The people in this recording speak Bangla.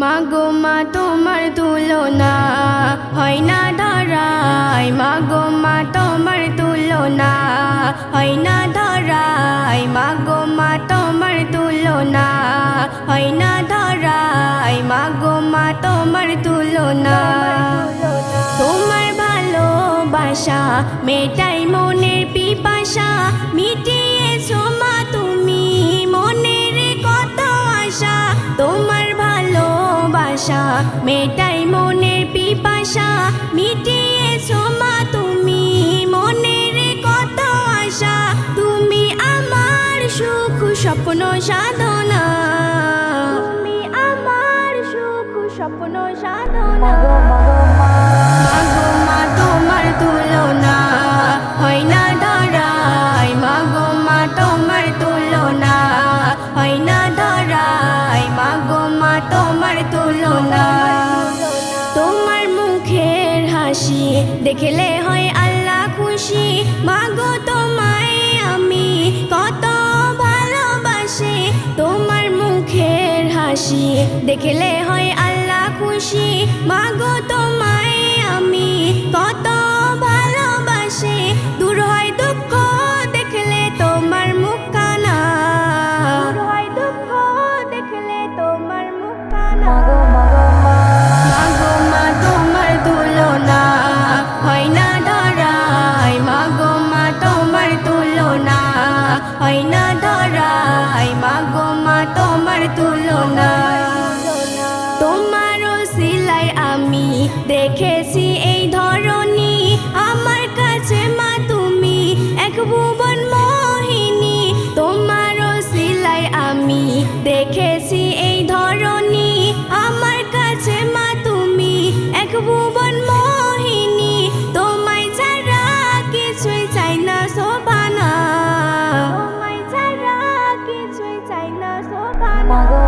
মাগো মা, তোমার তুলনা হয় না ধরাই মাগো মা, তোমার তুলনা হয় না ধরাই মাগো মা, তোমার তুলনা হয় না ধরাই মাগো মা, তোমার তুলনা তোমার ভালোবাসা মেটাই মনের পিপাসা। মিটিয়েছো মা, তুমি মনের কত আশা। তোমার ভালোবাসা মেটাই মনের পিপাসা মিটিয়েছো মা তুমি মনের কত আশা তুমি আমার সুখ স্বপ্ন সাধনা। তুমি আমার সুখ স্বপ্ন সাধনা। মা তোমার তুলনা। তোমার মুখের হাসি দেখলে হয় আল্লাহ খুশি। মাগো তোমায় আমি কত ভালোবাসি। তোমার মুখের হাসি দেখলে হয় আল্লাহ খুশি। মাগো তোমায় আমি না ধরাই মা গো মা, তোমার সিলাই আমি দেখেছি এই আমার কাছে মা, তুমি এক ভুবন মোহিনী। তোমার সিলাই আমি দেখেছি Mọi